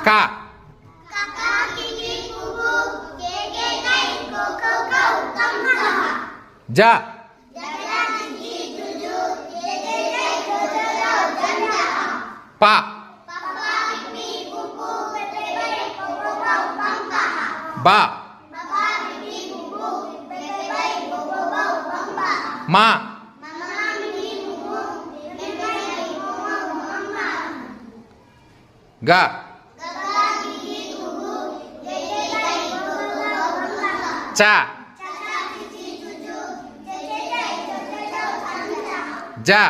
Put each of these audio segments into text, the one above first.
K. Kakak kau saha. Ja. Pa. Ba. Ma. Ga. చ. జా.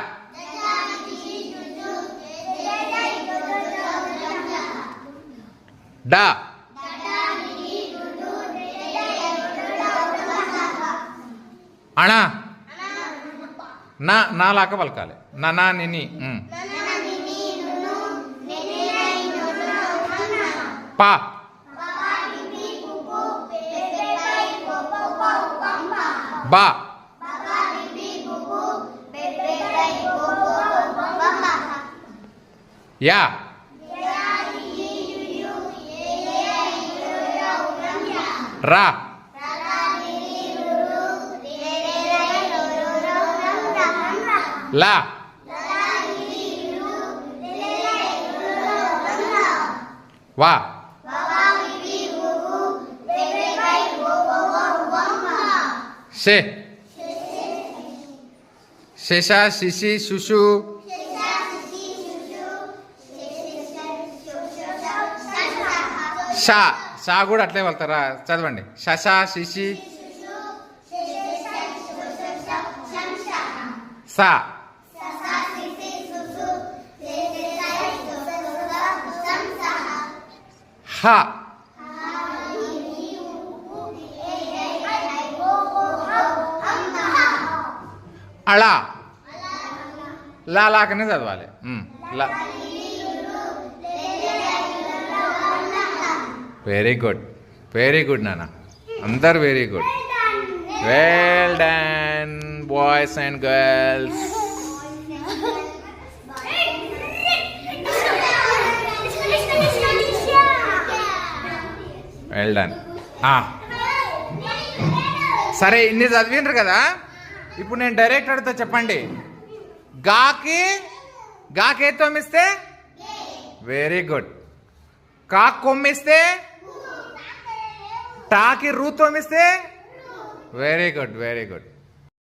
డా. అణా. నా నా లాక పలకాలి. నా నా నిని ఉమ్. పా బా యా రా లా వా షే శేష శిశి శుషు షా షా కూడా అట్లే వెళ్తారా చదవండి. శశ శిశి సా. హ. అలా లా లాకనే చదవాలి లా. వెరీ గుడ్ వెరీ గుడ్ నాన్న. అందరు very good well done boys and girls well done సరే ఇన్ని చదివిండ్రు కదా? ఇప్పుడు నేను డైరెక్ట్ అడిగితే చెప్పండి. గాకి గాకి ఏ తోమిస్తే వెరీ గుడ్ కాక్ కొమ్మిస్తే టాకి రూ తొమ్మిస్తే వెరీ గుడ్ వెరీ గుడ్